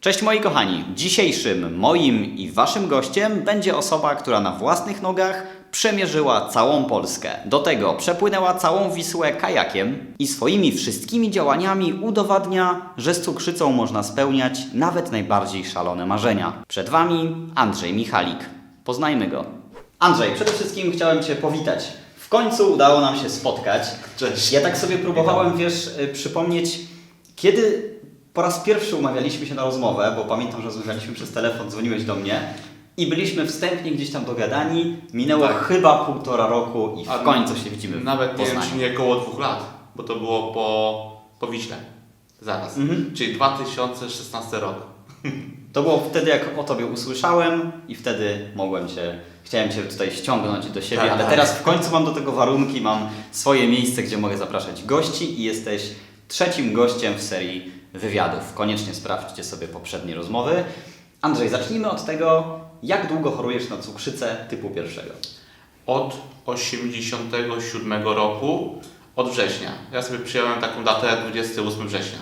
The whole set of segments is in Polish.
Cześć moi kochani. Dzisiejszym moim i waszym gościem będzie osoba, która na własnych nogach przemierzyła całą Polskę. Do tego przepłynęła całą Wisłę kajakiem i swoimi wszystkimi działaniami udowadnia, że z cukrzycą można spełniać nawet najbardziej szalone marzenia. Przed wami Andrzej Michalik. Poznajmy go. Andrzej, przede wszystkim chciałem cię powitać. W końcu udało nam się spotkać. Cześć. Ja tak sobie próbowałem, wiesz, y, przypomnieć, kiedy po raz pierwszy umawialiśmy się na rozmowę, bo pamiętam, że rozmawialiśmy przez telefon, dzwoniłeś do mnie i byliśmy wstępnie gdzieś tam dogadani. Minęło Tak. chyba półtora roku i w A końcu się widzimy Nawet nie wiem, czy nie około dwóch lat, bo to było po, po Wiśle. Zaraz. Mhm. Czyli 2016 rok. To było wtedy, jak o Tobie usłyszałem i wtedy mogłem Cię, chciałem Cię tutaj ściągnąć do siebie, Tak, ale tak. teraz w końcu mam do tego warunki, mam swoje miejsce, gdzie mogę zapraszać gości i jesteś trzecim gościem w serii wywiadów. Koniecznie sprawdźcie sobie poprzednie rozmowy. Andrzej, zacznijmy od tego, jak długo chorujesz na cukrzycę typu pierwszego? Od 87 roku, od września. Ja sobie przyjąłem taką datę 28 września.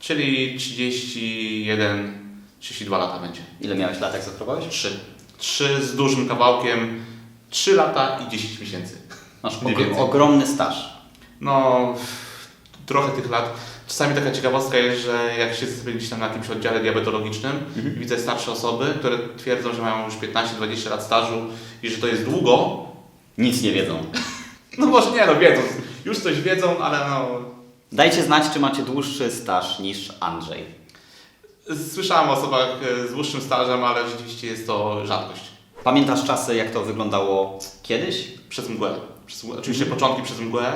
Czyli 31, 32 lata będzie. Ile miałeś lat, jak zachorowałeś? 3. 3 z dużym kawałkiem. 3 lata i 10 miesięcy. Masz Mniej ogr- więcej. ogromny staż. No, trochę tych lat. Czasami taka ciekawostka jest, że jak siedzę sobie gdzieś tam na jakimś oddziale diabetologicznym i widzę starsze osoby, które twierdzą, że mają już 15-20 lat stażu i że to jest długo, Nic nie wiedzą. no może nie, no wiedzą, już coś wiedzą, ale no... Dajcie znać, czy macie dłuższy staż niż Andrzej. Słyszałem o osobach e, z dłuższym stażem, ale rzeczywiście jest to rzadkość. Pamiętasz czasy, jak to wyglądało kiedyś? Przez mgłę. Przez, mgłę. oczywiście początki przez mgłę.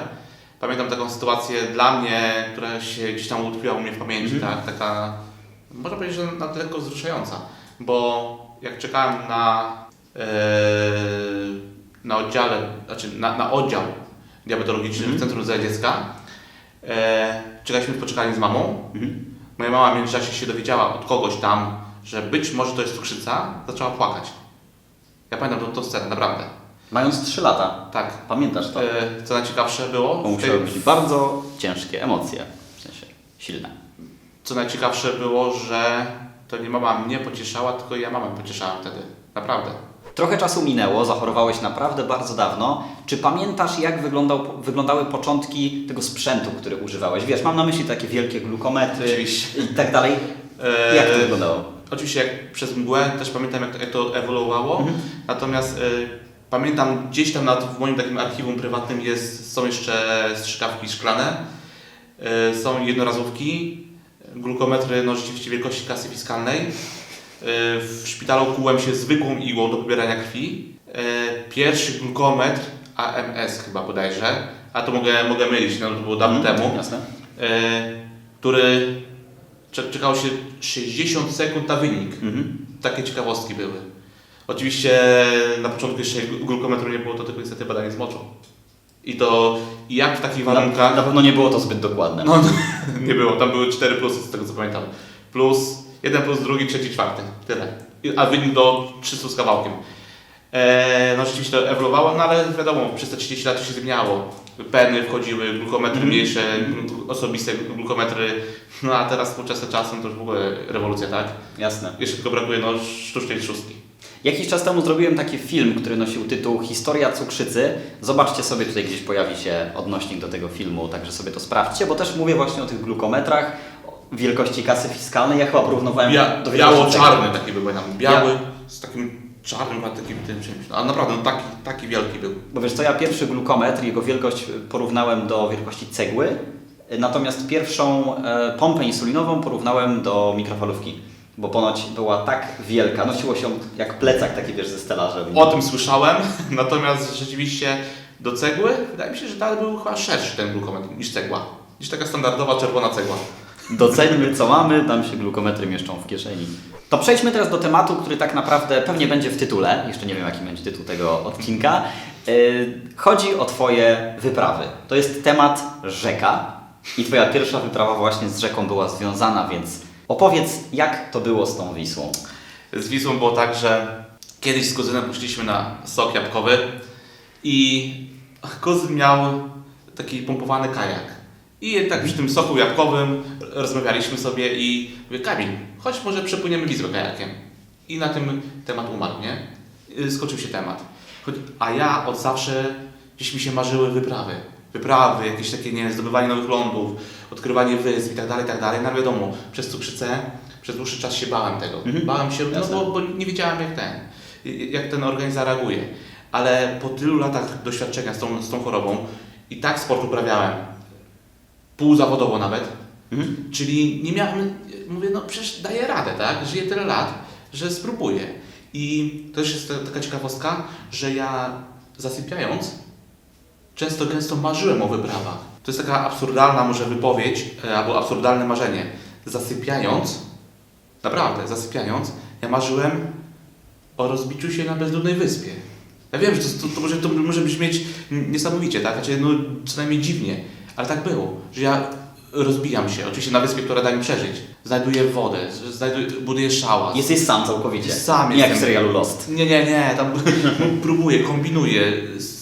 Pamiętam taką sytuację dla mnie, która się gdzieś tam utkwiła u mnie w pamięci, Mhm. tak, taka, można powiedzieć, że nawet lekko wzruszająca, bo jak czekałem na, e, na oddziale, znaczy na, na oddział diabetologiczny Mhm. w Centrum Zdrowia Dziecka, e, czekaliśmy w poczekalni z mamą. Mhm. Moja mama w międzyczasie się dowiedziała od kogoś tam, że być może to jest cukrzyca, zaczęła płakać. Ja pamiętam tą, tą scenę, naprawdę. Mając 3 lata. Tak. Pamiętasz to? E, Co najciekawsze było, Bo musiały być bardzo ciężkie emocje. W sensie silne. co najciekawsze było, że to nie mama mnie pocieszała, tylko ja mamę pocieszałem wtedy. Naprawdę. Trochę czasu minęło, zachorowałeś naprawdę bardzo dawno. Czy pamiętasz, jak wyglądał, wyglądały początki tego sprzętu, który używałeś? Wiesz, mam na myśli takie wielkie glukometry Oczywiście. i tak dalej. E, Jak to wyglądało? Oczywiście jak przez mgłę też pamiętam jak to, jak to ewoluowało, Mhm. natomiast e, pamiętam gdzieś tam nad, w moim takim archiwum prywatnym jest, są jeszcze strzykawki szklane, e, są jednorazówki, glukometry no rzeczywiście wielkości klasy fiskalnej. E, w szpitalu kułem się zwykłą igłą do pobierania krwi. E, pierwszy glukometr AMS chyba bodajże, a to mogę, mogę mylić, no to było dawno Mhm, temu Jasne. e, który cze- czekało się 60 sekund na wynik. Mhm. Takie ciekawostki były. Oczywiście na początku jeszcze glukometru nie było, to tylko niestety badanie z moczą. I to jak w takich Na, warunkach... na pewno nie było to zbyt dokładne. No, nie było, tam były 4 plusy z tego co pamiętam. Plus, jeden plus drugi, trzeci, czwarty. Tyle. A wynik do 300 z kawałkiem. E, no rzeczywiście to ewoluowało, no ale wiadomo, przez te 30 lat to się zmieniało. Peny wchodziły, glukometry Mhm. mniejsze, osobiste glukometry. No a teraz współczesne czasem to już w ogóle rewolucja, tak? Jasne. Jeszcze tylko brakuje no sztucznej trzustki. Jakiś czas temu zrobiłem taki film, który nosił tytuł Historia cukrzycy. Zobaczcie sobie, tutaj gdzieś pojawi się odnośnik do tego filmu, także sobie to sprawdźcie, bo też mówię właśnie o tych glukometrach, wielkości kasy fiskalnej. Ja chyba porównywałem Bia, do biało-czarny taki był, pamiętam. Biały z takim czarnym, a takim tym czymś. Ale naprawdę, no, taki, taki wielki był. Bo wiesz co, ja pierwszy glukometr, jego wielkość porównałem do wielkości cegły, natomiast pierwszą e, pompę insulinową porównałem do mikrofalówki, bo ponoć była tak wielka, nosiło się jak plecak taki wiesz ze stelażem. O tym słyszałem, natomiast rzeczywiście do cegły wydaje mi się, że dalej był chyba szerszy ten glukometr niż cegła. Niż taka standardowa czerwona cegła. Doceńmy co mamy, tam się glukometry mieszczą w kieszeni. To przejdźmy teraz do tematu, który tak naprawdę pewnie będzie w tytule. Jeszcze nie wiem, jaki będzie tytuł tego odcinka. Yy, Chodzi o Twoje wyprawy. To jest temat rzeka i Twoja pierwsza wyprawa właśnie z rzeką była związana, więc opowiedz, jak to było z tą Wisłą. Z Wisłą było tak, że kiedyś z kuzynem poszliśmy na sok jabłkowy i kuzyn miał taki pompowany kajak. I tak przy tym soku jabłkowym rozmawialiśmy sobie i mówię, Kamil, chodź może przepłyniemy Wisłę kajakiem. I na tym temat umarł, nie? Y, Skoczył się temat. A ja od zawsze gdzieś mi się marzyły wyprawy. Wyprawy, jakieś takie, nie zdobywanie nowych lądów, odkrywanie wysp i tak dalej, i tak dalej. No wiadomo, przez cukrzycę przez dłuższy czas się bałem tego. Mhm. Bałem się, no bo, bo nie wiedziałem jak ten, jak ten organizm zareaguje. Ale po tylu latach doświadczenia z tą, z tą chorobą i tak sport uprawiałem, półzawodowo nawet, Mhm. Czyli nie miałem, mówię, no przecież daję radę, tak? Żyję tyle lat, że spróbuję. I to też jest ta- taka ciekawostka, że ja zasypiając często gęsto marzyłem o wyprawach. To jest taka absurdalna może wypowiedź, e, albo absurdalne marzenie. Zasypiając, naprawdę, zasypiając, ja marzyłem o rozbiciu się na bezludnej wyspie. Ja wiem, że to, to, to, może, to może brzmieć niesamowicie, tak? Znaczy, no, co najmniej dziwnie, ale tak było, że ja rozbijam się, oczywiście na wyspie, która da mi przeżyć. Znajduję wodę, znajduję, buduję szałas. Jesteś sam całkowicie. Sam Nie jak w jestem. serialu Lost. Nie, nie, nie, tam próbuję, kombinuję,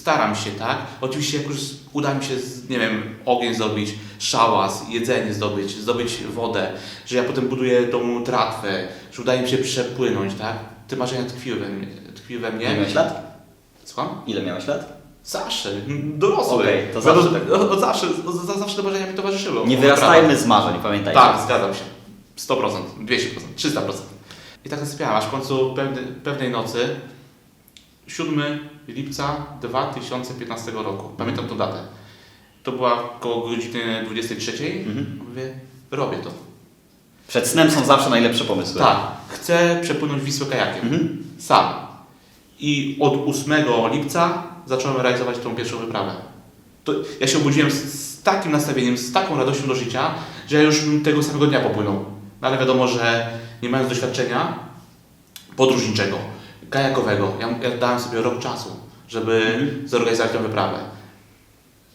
staram się, tak? Oczywiście jak już uda mi się, nie wiem, ogień zdobyć, szałas, jedzenie zdobyć, zdobyć wodę, że ja potem buduję tą tratwę, że udaje mi się przepłynąć, tak? Te marzenia tkwiły we mnie. Tkwiły we Ile mnie. miałeś lat? Słucham? Ile miałeś lat? Zawsze, dorosły. Okej, to zawsze tak. od, od zawsze, od, za- zawsze te marzenia mi towarzyszyły. Nie wyrastajmy z marzeń, pamiętajcie. tak, zgadzam się. 100%, 200%, 300%. I tak zasypiałem, aż w końcu pewne, pewnej nocy, 7 lipca 2015 roku, pamiętam tą datę. To była koło godziny 23. Mhm. Mówię, robię to. Przed snem są zawsze najlepsze pomysły. Tak, chcę przepłynąć Wisłę kajakiem. Mhm. Sam. I od 8 lipca zacząłem realizować tą pierwszą wyprawę. To ja się obudziłem z, z takim nastawieniem, z taką radością do życia, że ja już tego samego dnia popłynął. No ale wiadomo, że nie mając doświadczenia podróżniczego, kajakowego, ja, ja dałem sobie rok czasu, żeby Mhm. zorganizować tę wyprawę.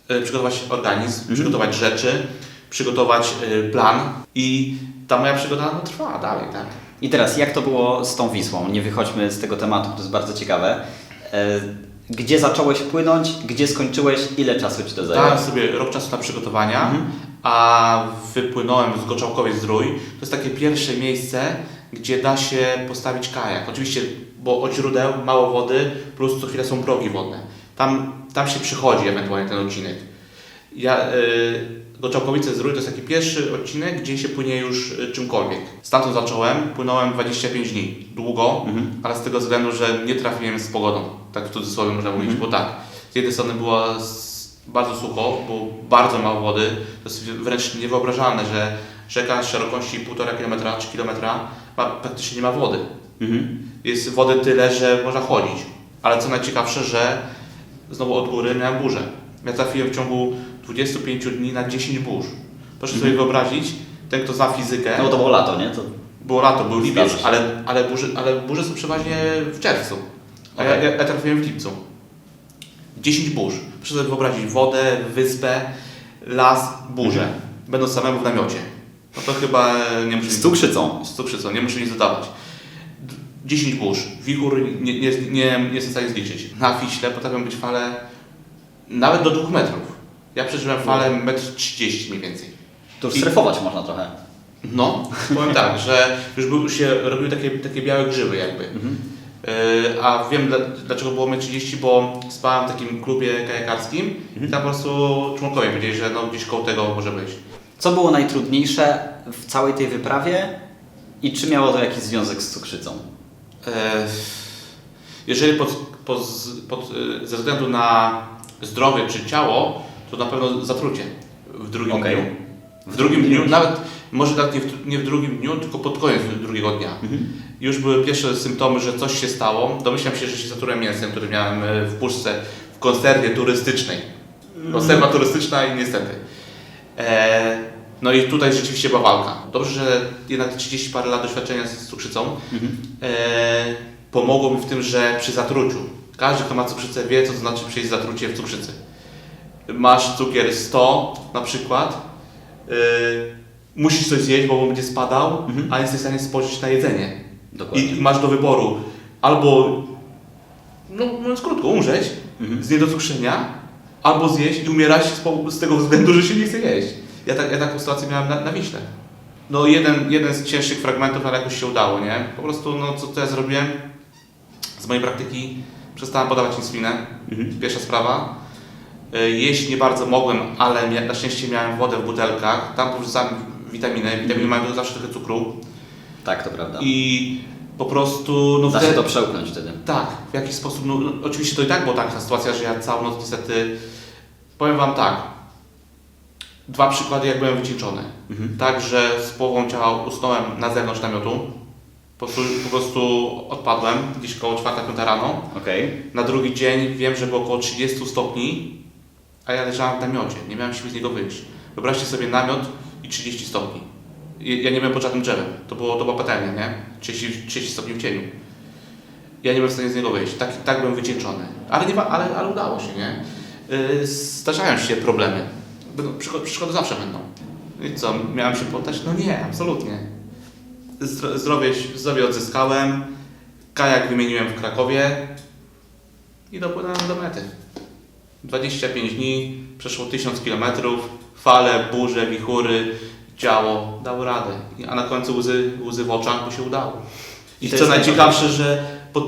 E, Przygotować organizm, Mhm. przygotować rzeczy, przygotować e, plan i ta moja przygoda no, trwa dalej, tak? I teraz, jak to było z tą Wisłą? Nie wychodźmy z tego tematu, to jest bardzo ciekawe. E, Gdzie zacząłeś płynąć? Gdzie skończyłeś? Ile czasu Ci to zajęło? Dałem sobie rok czasu na przygotowania, Mhm. a wypłynąłem z Goczałkowej Zdrój. To jest takie pierwsze miejsce, gdzie da się postawić kajak. Oczywiście, bo od źródeł mało wody, plus co chwilę są progi wodne. Tam, tam się przychodzi ewentualnie ten odcinek. Ja, y, Goczałkowice Zdrój to jest taki pierwszy odcinek, gdzie się płynie już y, czymkolwiek. Stamtąd zacząłem, płynąłem 25 dni. Długo, Mhm. ale z tego względu, że nie trafiłem z pogodą. Tak w cudzysłowie można mówić, Mhm. bo tak. Z jednej strony było s- bardzo sucho, było bardzo mało wody. To jest wręcz niewyobrażalne, że rzeka szerokości 1,5 km, 3 km ma, praktycznie nie ma wody. Mhm. Jest wody tyle, że można chodzić. Ale co najciekawsze, że znowu od góry miałem burzę. Ja trafiłem w ciągu 25 dni na 10 burz. Proszę sobie wyobrazić, ten kto zna fizykę, No bo to było lato, nie? To... było lato, był lipiec, ale, ale, burze, ale burze są przeważnie w czerwcu. A ja, Okej. ja, ja trafiłem w lipcu. 10 burz. Proszę sobie wyobrazić wodę, wyspę, las, burzę. Mhm. Będąc samemu w namiocie. No to chyba nie muszę Z cukrzycą. Z cukrzycą, nie muszę nic dodawać. D- 10 burz. Wichur nie, nie, nie, nie jestem w stanie zliczyć. Na Wiśle potrafią być fale nawet do 2 metrów. Ja przeżyłem falę 1,30 m mniej więcej. To już I- strefować można trochę. No, powiem tak, że już był, się robiły takie, takie białe grzyby jakby. Mhm. Yy, a wiem dla, dlaczego było 1,30 bo spałem w takim klubie kajakarskim i tam po prostu członkowie powiedzieli, że no gdzieś koło tego może być. Co było najtrudniejsze w całej tej wyprawie i czy miało to jakiś związek z cukrzycą? E, Jeżeli pod, pod, pod, e, ze względu na zdrowie czy ciało, to na pewno zatrucie w drugim Okej. dniu. W drugim dniu, nawet może nawet nie w, nie w drugim dniu, tylko pod koniec drugiego dnia. Już były pierwsze symptomy, że coś się stało. Domyślam się, że się zatrułem mięsem, który miałem e, w puszce w konserwie turystycznej. Konserwa turystyczna i niestety. E, no i tutaj rzeczywiście była walka. Dobrze, że jednak 30 parę lat doświadczenia z cukrzycą e, pomogło mi w tym, że przy zatruciu, każdy kto ma cukrzycę wie, co to znaczy przejść zatrucie w cukrzycy. Masz cukier 100 na przykład, e, musisz coś zjeść, bo będzie spadał, Mhm. a nie jesteś w stanie spożyć na jedzenie. Dokładnie. I masz do wyboru albo, no mówiąc krótko, umrzeć Mhm. z niedocukrzenia, albo zjeść i umierać z, tego względu, że się nie chce jeść. Ja, tak, ja taką sytuację miałem na, na Wiśle. No jeden, jeden z cięższych fragmentów, ale jakoś się udało, nie? Po prostu, no co, co ja zrobiłem z mojej praktyki, przestałem podawać insulinę, pierwsza sprawa. Y, Jeść nie bardzo mogłem, ale na szczęście miałem wodę w butelkach, tam powrzucałem witaminy, witaminy mają zawsze trochę cukru Tak, to prawda. i po prostu, no Da się to przełknąć wtedy. tak, w jakiś sposób, no, no, oczywiście to i tak była taka sytuacja, że ja całą noc niestety, powiem Wam tak, dwa przykłady jak byłem wycieńczony. Mhm. Tak, że z połową ciała usnąłem na zewnątrz namiotu, po prostu, po prostu odpadłem gdzieś koło 4-5 rano. Okej. Na drugi dzień wiem, że było około 30 stopni, a ja leżałem w namiocie, nie miałem siły z niego wyjść. Wyobraźcie sobie namiot i 30 stopni. Ja nie byłem pod żadnym drzewem, to, było, to była patelnia, nie? 30, 30 stopni w cieniu. Ja nie byłem w stanie z niego wyjść, tak, tak byłem wycieńczony. Ale, nie, ale, ale udało się, nie? Yy, zdarzają się problemy. Będą, przeszkody zawsze będą. I co, miałem się poddać? No nie, absolutnie. Zdro- Zdrowie, zdrowie odzyskałem, kajak wymieniłem w Krakowie i dopłynąłem do mety. 25 dni, przeszło 1000 km, fale, burze, wichury, działo, dało radę. A na końcu łzy, łzy w oczach, bo się udało. I I co najciekawsze, że po,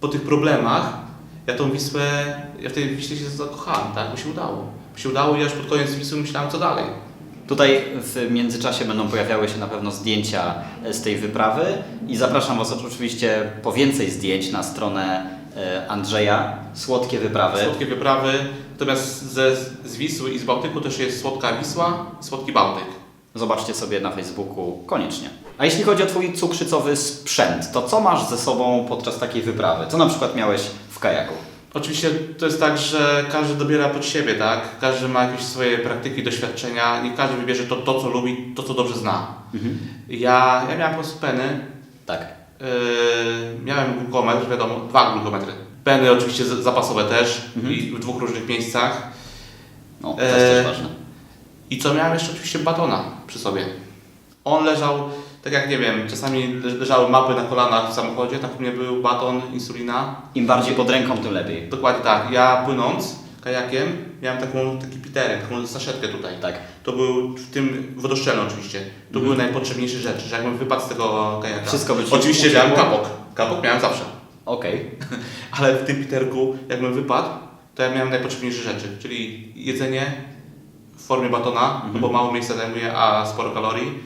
po tych problemach ja tą Wisłę, ja w tej Wiśle się zakochałem, tak? Bo się udało. Bo się udało i aż pod koniec Wisły myślałem, co dalej. Tutaj w międzyczasie będą pojawiały się na pewno zdjęcia z tej wyprawy i zapraszam Was oczywiście po więcej zdjęć na stronę e, Andrzeja. Słodkie wyprawy. Słodkie wyprawy. Natomiast ze, z Wisły i z Bałtyku też jest słodka Wisła, słodki Bałtyk. Zobaczcie sobie na Facebooku koniecznie. A jeśli chodzi o Twój cukrzycowy sprzęt, to co masz ze sobą podczas takiej wyprawy? Co na przykład miałeś w kajaku? Oczywiście to jest tak, że każdy dobiera pod siebie, tak? Każdy ma jakieś swoje praktyki, doświadczenia i każdy wybierze to, to co lubi, to co dobrze zna. Ja, ja miałem po prostu peny, Tak. yy, miałem glukometr, wiadomo, dwa glukometry. Peny oczywiście zapasowe też Mhm. i w dwóch różnych miejscach. No, to jest Eee, też ważne. I co miałem jeszcze oczywiście batona przy sobie. On leżał, tak jak nie wiem, czasami le- leżały mapy na kolanach w samochodzie, tak u mnie był baton, insulina. Im bardziej pod ręką, tym lepiej. Dokładnie tak. Ja płynąc kajakiem miałem taką, taki piterek, taką saszetkę tutaj. Tak. To był w tym wodoszczelny oczywiście. To były najpotrzebniejsze rzeczy, że jakbym wypadł z tego kajaka. Wszystko by ci Oczywiście uciekło. miałem kapok. Kapok miałem zawsze. Okej. Ale w tym piterku, jakbym wypadł, to ja miałem najpotrzebniejsze rzeczy, czyli jedzenie w formie batona, no bo mało miejsca zajmuje, a sporo kalorii,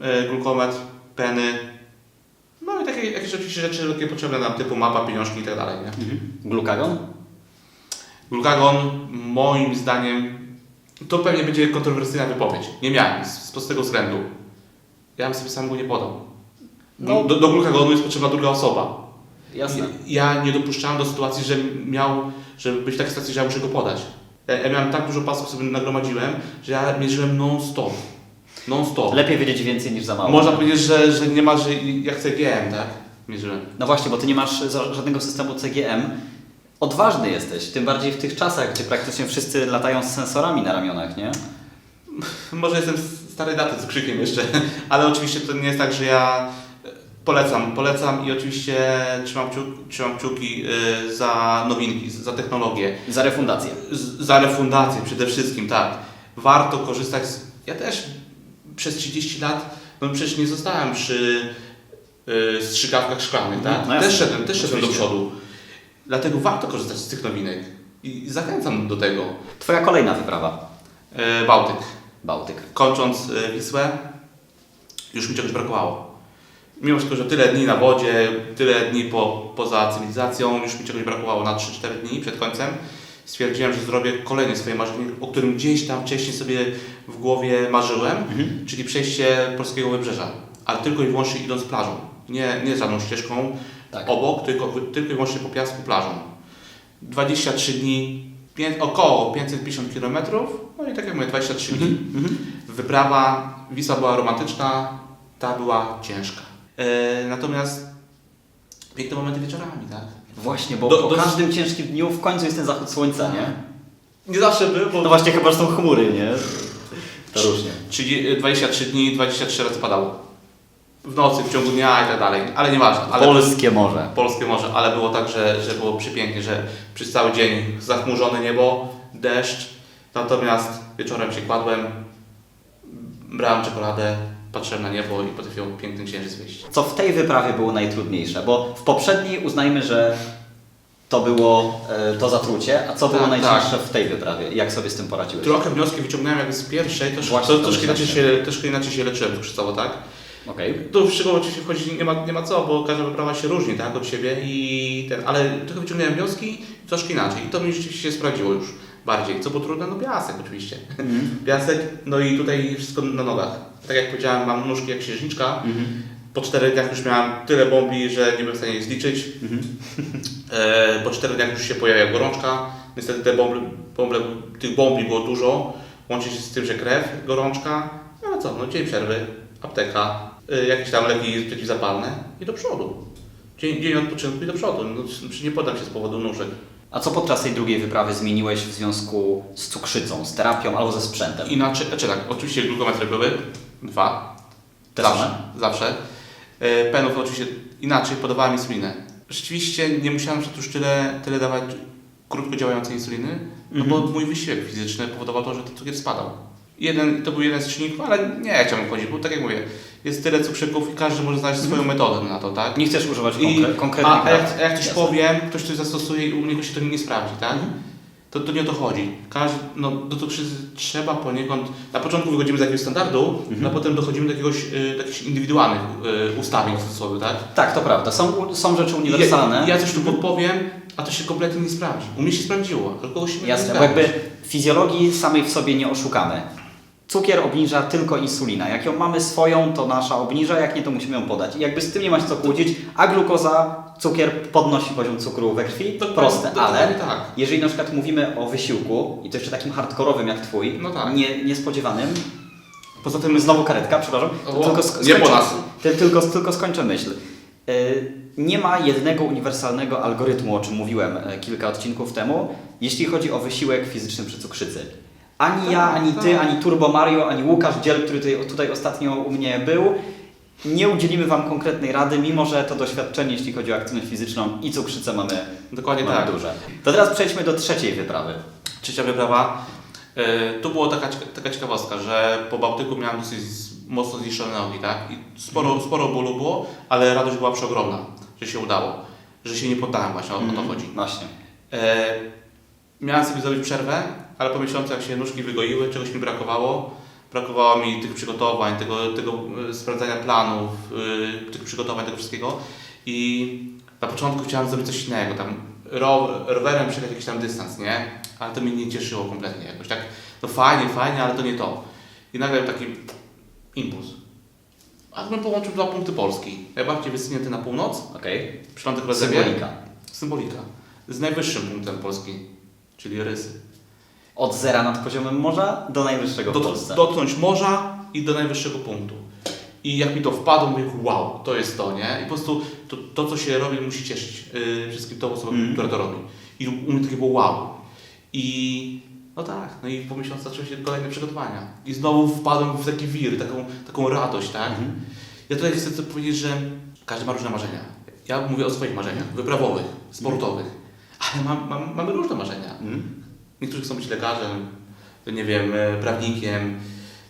yy, glukometr, peny, no i takie jakieś oczywiście rzeczy takie potrzebne nam, typu mapa, pieniążki i tak dalej, nie? Mhm. Glukagon? Glukagon, moim zdaniem, to pewnie będzie kontrowersyjna wypowiedź. Nie miałem, z, z prostego względu. Ja bym sobie sam go nie podał. No. Do, do glukagonu jest potrzebna druga osoba. Jasne. Ja nie dopuszczałem do sytuacji, że miał, żeby być w takiej sytuacji, że ja muszę go podać. Ja, ja miałem tak dużo pasów sobie nagromadziłem, że ja mierzyłem non-stop. Non-stop. Lepiej wiedzieć więcej niż za mało. Można powiedzieć, że, że nie ma, że jak CGM, tak? Mierzyłem. No właśnie, bo ty nie masz żadnego systemu CGM. Odważny jesteś, tym bardziej w tych czasach, gdzie praktycznie wszyscy latają z sensorami na ramionach, nie? Może jestem starej daty z krzykiem jeszcze, ale oczywiście to nie jest tak, że ja e, polecam, polecam i oczywiście trzymam, kciuk, trzymam kciuki y, za nowinki, za technologię, Za refundację. z- za refundację przede wszystkim, tak. Warto korzystać z... Ja też przez 30 lat, no przecież nie zostałem przy y, strzykawkach szklanych, tak? No jasne. też szedłem, też szedłem do przodu. Dlatego warto korzystać z tych nowinek i zachęcam do tego. Twoja kolejna wyprawa. Y, Bałtyk. Bałtyk. kończąc y, Wisłę, już mi czegoś brakowało. Mimo wszystko, że tyle dni na wodzie, tyle dni po, poza cywilizacją, już mi czegoś brakowało na 3-4 dni przed końcem. Stwierdziłem, że zrobię kolejne swoje marzenie, o którym gdzieś tam wcześniej sobie w głowie marzyłem, czyli przejście polskiego wybrzeża, ale tylko i wyłącznie idąc plażą. Nie, nie żadną ścieżką Tak. obok, tylko, tylko i wyłącznie po piasku plażą. 23 dni, około 550 km, no i tak jak mówię, 23 dni. Wyprawa, Wisła była romantyczna, ta była ciężka. E, natomiast piękne momenty wieczorami, tak? Właśnie, bo Do- po do- każdym ciężkim dniu w końcu jest ten zachód słońca, nie? Nie zawsze był, bo No właśnie, chyba że są chmury, nie? To różnie. 30, 23 dni, 23 razy padało. W nocy, w ciągu dnia i tak dalej, ale nieważne. Ale Polskie morze. polskie morze, ale było tak, że, że było przepięknie, że przez cały dzień zachmurzone niebo, deszcz, natomiast wieczorem się kładłem, brałem czekoladę patrzyłem na niebo i potrafiło piękny księżyc wyjść. Co w tej wyprawie było najtrudniejsze? Bo w poprzedniej uznajmy, że to było e, to zatrucie, a co było Tak, najcięższe w tej wyprawie? Jak sobie z tym poradziłeś? Trochę wnioski wyciągnąłem jakby z pierwszej, to, Właśnie to, to troszkę, inaczej myślałem. się, troszkę inaczej się leczyłem cukrzycowo, tak? Okej. Tu w szczegóły oczywiście wchodzić nie ma, nie ma co, bo każda wyprawa się różni tak, od siebie i ten, ale trochę wyciągnąłem wnioski troszkę inaczej i to mi rzeczywiście się sprawdziło już bardziej. Co było trudne? No piasek oczywiście. Mhm. Piasek, no i tutaj wszystko na nogach. Tak jak powiedziałem, mam nóżki jak księżniczka. Mhm. Po czterech dniach już miałem tyle bombli, że nie byłem w stanie ich zliczyć. Mhm. E, po czterech dniach już się pojawia gorączka. Niestety te bąble, bąble, tych bombli było dużo. Łączy się z tym, że krew, gorączka. No ale co, no dzień przerwy, apteka, y, jakieś tam leki przeciwzapalne i do przodu. Dzień, dzień odpoczynku i do przodu. No, nie podam się z powodu nóżek. A co podczas tej drugiej wyprawy zmieniłeś w związku z cukrzycą, z terapią albo ze sprzętem? Inaczej, znaczy tak, oczywiście glukometry były, dwa. Te zawsze, same? zawsze. E, Penów oczywiście inaczej, podawałem insulinę. Rzeczywiście nie musiałem już tyle, tyle dawać krótko działającej insuliny, no bo mój wysiłek fizyczny powodował to, że ten cukier spadał. Jeden, to był jeden z czynników, ale nie chciałbym chodzić, bo tak jak mówię, jest tyle cukrzyków i każdy może znaleźć swoją metodę na to, tak? Nie chcesz używać I, konkre- konkretnych a, a, jak, a jak coś Jasne. powiem, ktoś coś zastosuje i u niego się to nie sprawdzi, tak? To, to nie o to chodzi. Każdy, no, do cukrzycy trzeba poniekąd, na początku wychodzimy z jakiegoś standardu, a potem dochodzimy do jakiegoś, y, do jakichś indywidualnych y, ustawień w cudzysłowie, tak? Tak, to prawda. Są, u- są rzeczy I uniwersalne. Ja, ja coś tu podpowiem, a to się kompletnie nie sprawdzi. U mnie się sprawdziło, ale kogoś się nie Jasne, bo sprawdzi. jakby fizjologii samej w sobie nie oszukamy. Cukier obniża tylko insulina. Jak ją mamy swoją, to nasza obniża, jak nie, to musimy ją podać. I jakby z tym nie ma się co kłócić, a glukoza, cukier podnosi poziom cukru we krwi, Dokładnie- proste, dokładnie ale tak. jeżeli na przykład mówimy o wysiłku, i to jeszcze takim hardkorowym jak Twój, No tak. nie, niespodziewanym, Poza tym znowu karetka, przepraszam, O, to tylko, sk- nie po nas. ty- tylko, tylko skończę myśl. Yy, Nie ma jednego uniwersalnego algorytmu, o czym mówiłem e, kilka odcinków temu, jeśli chodzi o wysiłek fizyczny przy cukrzycy. Ani Tak, ja, ani ty, tak. ani Turbo Mario, ani Łukasz Dziel, który tutaj, tutaj ostatnio u mnie był, nie udzielimy Wam konkretnej rady, mimo że to doświadczenie, jeśli chodzi o aktywność fizyczną i cukrzycę mamy, Dokładnie mamy tak. duże. To teraz przejdźmy do trzeciej wyprawy. Trzecia wyprawa. Y, tu była taka, taka ciekawostka, że po Bałtyku miałem dosyć mocno zniszczone nogi, tak? I sporo, sporo bólu było, ale radość była przeogromna, że się udało, że się nie poddałem właśnie, o, o to chodzi. Właśnie. E, miałem sobie zrobić przerwę, ale po miesiącu jak się nóżki wygoiły, czegoś mi brakowało. Brakowało mi tych przygotowań, tego, tego e, sprawdzania planów, e, tych przygotowań, tego wszystkiego. I na początku chciałem zrobić coś innego, tam ro, rowerem przejechać jakiś tam dystans, nie? Ale to mnie nie cieszyło kompletnie jakoś tak. No fajnie, fajnie, ale to nie to. I nagle taki impuls. A bym połączył dwa punkty Polski. Najbardziej wysunięty na północ, Okej. przy Lądach Rodzewie. Symbolika. Symbolika. Z najwyższym punktem Polski, czyli rysy. Od zera nad poziomem morza do najwyższego w Dot, Polsce. dotknąć morza i do najwyższego punktu. I jak mi to wpadło, mówię, wow, to jest to, nie? I po prostu to, to co się robi, musi cieszyć yy, wszystkim tą osobą, Mm. która to robi. I u mnie takie było wow. I no tak, no i po miesiącu zaczęły się kolejne przygotowania. I znowu wpadłem w taki wir, taką, taką radość, tak? Mhm. Ja tutaj chcę powiedzieć, że każdy ma różne marzenia. Ja mówię o swoich marzeniach, wyprawowych, sportowych, ale mam, mam, mamy różne marzenia. Mhm. Niektórzy chcą być lekarzem, nie wiem, e, prawnikiem,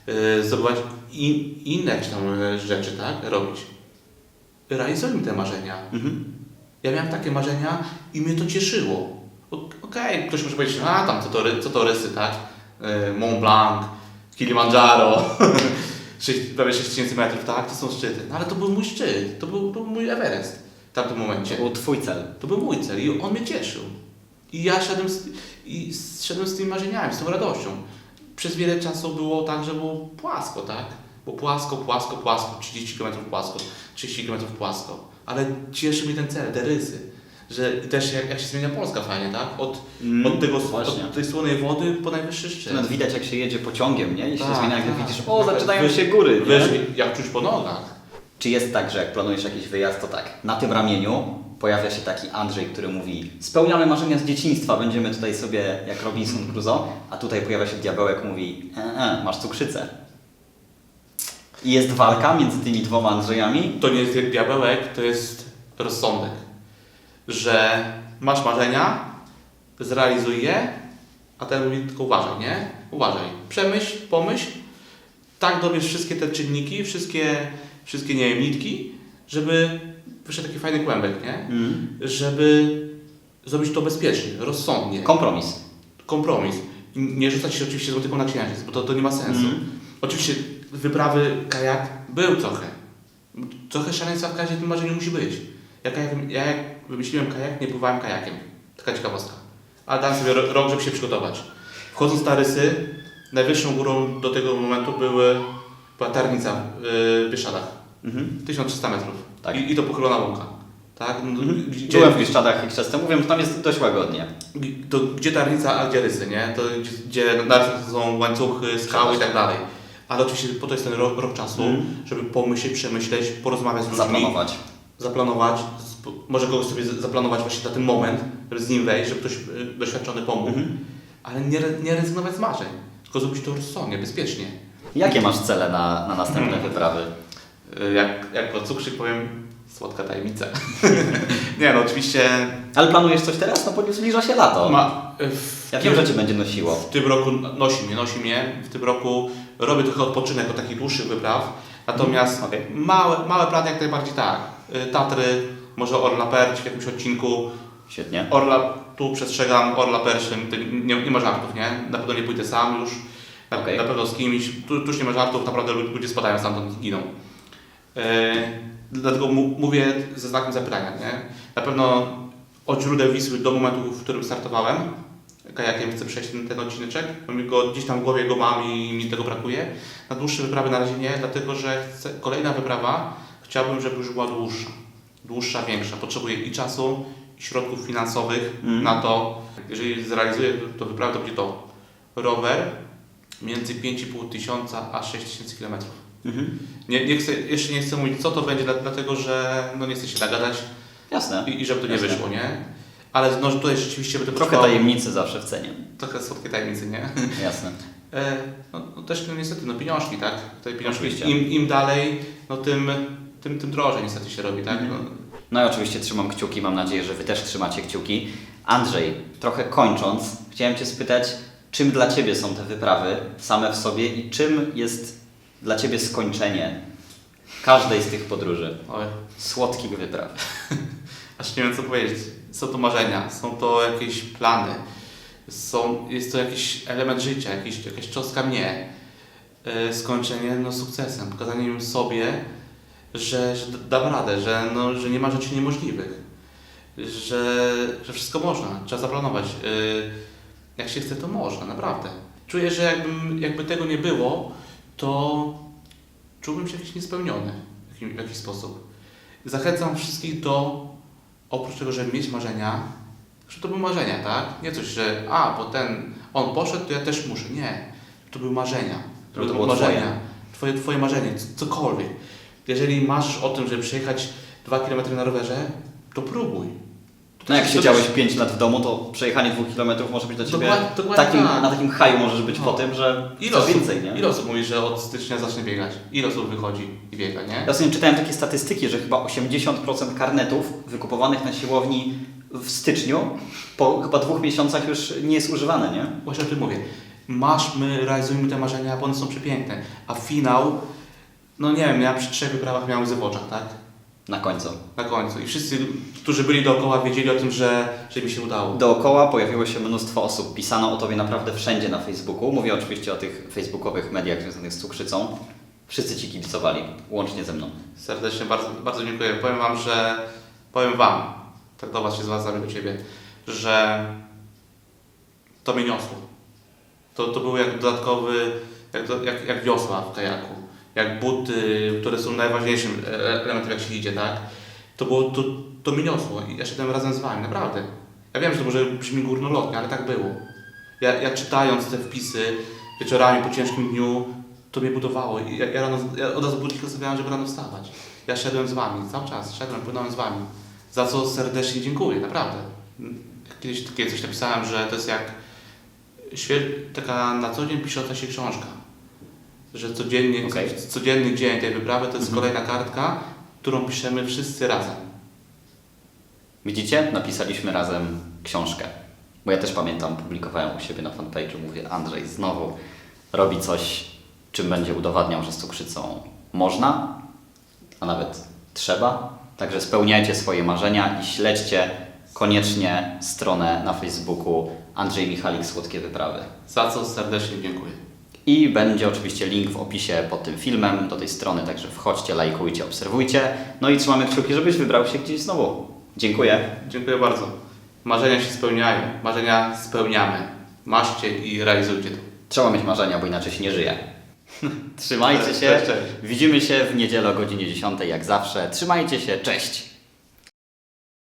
e, zdobywać in, inne jakieś tam e, rzeczy, tak, robić. Realizujmy te marzenia. Mhm. Ja miałem takie marzenia i mnie to cieszyło. Okej, ktoś może powiedzieć, a tam co to, co to rysy, tak? E, Mont Blanc, Kilimandżaro, sześć- prawie 6000 metrów, tak? To są szczyty. No ale to był mój szczyt, to był, to był mój Everest w tamtym momencie. To był Twój cel. To był mój cel i on mnie cieszył. I ja szedłem z, i szedłem z tymi marzeniami, z tą radością. Przez wiele czasu było tak, że było płasko, tak? Było płasko, płasko, płasko, 30 km płasko, 30 km płasko. Ale cieszy mnie ten cel, te rysy. Że też jak, jak się zmienia Polska fajnie, tak? Od, Mm, od, tego, właśnie. od tej słonej wody po najwyższy szczyt. Nawet widać jak się jedzie pociągiem, nie? I się Tak, zmienia, jak tak. widzisz, o, zaczynają Wy- się góry, Wiesz, jak czuć po nogach. Czy jest tak, że jak planujesz jakiś wyjazd, to tak, na tym ramieniu pojawia się taki Andrzej, który mówi spełniamy marzenia z dzieciństwa, będziemy tutaj sobie jak Robinson Crusoe, a tutaj pojawia się diabełek, mówi e, e, masz cukrzycę. I jest walka między tymi dwoma Andrzejami. To nie jest diabełek, to jest rozsądek. Że masz marzenia, zrealizuj je, a ten mówi tylko uważaj, nie? Uważaj. Przemyśl, pomyśl tak dobierz wszystkie te czynniki, wszystkie, wszystkie nie wiem, nitki, żeby wyszedł taki fajny kłębek, nie? Mm. Żeby zrobić to bezpiecznie, rozsądnie. Kompromis. kompromis. Nie rzucać się oczywiście z motyką na księżyc, bo to, to nie ma sensu. Mhm. Oczywiście wyprawy kajak był trochę. Trochę szaleństwa w każdym marzeniu musi być. Ja, ja jak wymyśliłem kajak, nie pływałem kajakiem. Taka ciekawostka. Ale dałem sobie ro- rok, żeby się przygotować. Wchodząc na rysy, najwyższą górą do tego momentu były, była Tarnica w yy, Bieszczadach. Mhm. 1300 metrów. Tak. I, I to pochylona łąka. Tak? No, Mhm. Gdzie, Byłem w Bieszczadach jakiś czas temu, mówię, że tam jest dość łagodnie. to gdzie tarnica, a gdzie rysy, nie? To gdzie, są łańcuchy, skały i tak dalej. Ale oczywiście po to jest ten rok, rok czasu, Mhm. żeby pomyśleć, przemyśleć, porozmawiać z ludźmi, Zaplanować. zaplanować, może kogoś sobie zaplanować właśnie na ten moment, żeby z nim wejść, żeby ktoś y, doświadczony pomógł, Mhm. ale nie, nie rezygnować z marzeń, tylko zrobić to rozsądnie, bezpiecznie. Jakie masz cele na, na następne Mhm. wyprawy? Y, Jak, jak o cukrzyk powiem, słodka tajemnica. nie no, oczywiście Ale planujesz coś teraz? No bo zbliża się lato. ma, y, w Ja wiem, że Cię będzie nosiło. W tym roku nosi mnie, nosi mnie. W tym roku robię trochę odpoczynek od takich dłuższych wypraw. Natomiast Okej. małe, małe plany jak najbardziej tak. Y, Tatry, może Orla Perć w jakimś odcinku. Świetnie. Orla, tu przestrzegam, Orla to nie, nie ma żartów, nie? Na pewno nie pójdę sam już. Na, Okej. na pewno z kimś. Tu, tu już nie ma żartów, naprawdę lu- ludzie spadają stamtąd i giną. Y, dlatego mówię ze znakiem zapytania, nie? Na pewno od źródeł Wisły do momentu, w którym startowałem, kajakiem chcę przejść ten, ten odcineczek. Go, gdzieś tam w głowie go mam i mi tego brakuje. Na dłuższe wyprawy na razie nie, dlatego że chcę, kolejna wyprawa chciałbym, żeby już była dłuższa. Dłuższa, większa. Potrzebuję i czasu, środków finansowych Mhm. na to. Jeżeli zrealizuję to wyprawę, to będzie to rower między 5,5 tysiąca a 6 tysięcy kilometrów. Mhm. Nie, nie chcę, jeszcze nie chcę mówić co to będzie, dla- dlatego że no nie chcę się nagadać Jasne. i, i żeby to nie Jasne. wyszło, nie? Ale no, tutaj rzeczywiście będę Trochę potrzebował- tajemnicy zawsze w cenie. Trochę słodkie tajemnicy, nie? Jasne. E, no, no też no, niestety, no pieniążki, tak? Tutaj pieniążki, Oczywiście. im, im dalej, no tym, tym, tym drożej niestety się robi, tak? Mhm. No, No i oczywiście trzymam kciuki, mam nadzieję, że Wy też trzymacie kciuki. Andrzej, trochę kończąc, chciałem Cię spytać, czym dla Ciebie są te wyprawy same w sobie i czym jest dla Ciebie skończenie każdej z tych podróży? oj, Słodkich wypraw. aż nie wiem co powiedzieć. Są to marzenia, są to jakieś plany, są, jest to jakiś element życia, jakiś, jakaś cząstka mnie. E, skończenie no, sukcesem, pokazaniem sobie, że, że dam radę, że, no, że nie ma rzeczy niemożliwych, że, że wszystko można, trzeba zaplanować. E, jak się chce, to można, naprawdę. Czuję, że jakbym, jakby tego nie było, to czułbym się jakiś niespełniony w, jakim, w jakiś sposób. Zachęcam wszystkich do, oprócz tego, żeby mieć marzenia, że to były marzenia, tak? Nie coś, że a, bo ten, on poszedł, to ja też muszę. Nie. To były marzenia. Żeby to były marzenia. Twoje, twoje marzenie, cokolwiek. Jeżeli masz o tym, żeby przejechać 2 km na rowerze, to próbuj. No jak siedziałeś też- 5 lat w domu, to przejechanie dwóch kilometrów może być dla Ciebie Dokładnie- dokładnie takim, tak. na takim haju możesz być No. po tym, że Ile osób, więcej, nie? ile osób mówi, że od stycznia zacznie biegać? Ile osób wychodzi i biega, nie? Ja sobie czytałem takie statystyki, że chyba 80% karnetów wykupowanych na siłowni w styczniu po chyba dwóch miesiącach już nie jest używane, nie? Właśnie o tym mówię. Masz, my realizujemy te marzenia, bo one są przepiękne. A finał, no nie wiem, ja przy trzech wyprawach miałem łzy w oczach, tak? Na końcu. Na końcu. I wszyscy, którzy byli dookoła, wiedzieli o tym, że, że mi się udało. Dookoła pojawiło się mnóstwo osób. Pisano o Tobie naprawdę wszędzie na Facebooku. Mówię oczywiście o tych facebookowych mediach związanych z cukrzycą. Wszyscy Ci kibicowali, łącznie ze mną. Serdecznie bardzo, bardzo dziękuję. Powiem Wam, że powiem Wam, tak do Was się zwracam i do Ciebie, że to mnie niosło. To, to był jak dodatkowy, jak, jak, jak wiosła w kajaku, jak buty, które są najważniejszym e- elementem jak się idzie, tak? To było, to, to mnie niosło i ja szedłem razem z Wami, naprawdę. Ja wiem, że to może brzmi górnolotnie, ale tak było. Ja, ja czytając te wpisy wieczorami po ciężkim dniu, to mnie budowało i ja, ja, rano, ja od razu budzik zostawiałem, żeby rano wstawać. Ja szedłem z Wami, cały czas szedłem, płynąłem z Wami. Za co serdecznie dziękuję, naprawdę. Kiedyś takie coś napisałem, że to jest jak taka na co dzień pisząca się książka. Że codziennie, co, codzienny dzień tej wyprawy to jest Mhm. kolejna kartka, którą piszemy wszyscy razem. Widzicie? Napisaliśmy razem książkę. Bo ja też pamiętam, publikowałem u siebie na fanpage'u, mówię Andrzej znowu robi coś czym będzie udowadniał, że z cukrzycą można, a nawet trzeba. Także spełniajcie swoje marzenia i śledźcie koniecznie stronę na Facebooku Andrzej Michalik Słodkie Wyprawy. Za co serdecznie dziękuję. I będzie oczywiście link w opisie pod tym filmem do tej strony, także wchodźcie, lajkujcie, obserwujcie. No i trzymamy kciuki, żebyś wybrał się gdzieś znowu. Dziękuję. Dziękuję bardzo. Marzenia się spełniają, marzenia spełniamy. Marzcie i realizujcie to. Trzeba mieć marzenia, bo inaczej się nie żyje. Trzymajcie się. cześć, cześć. Widzimy się w niedzielę o godzinie 10 jak zawsze. Trzymajcie się. Cześć.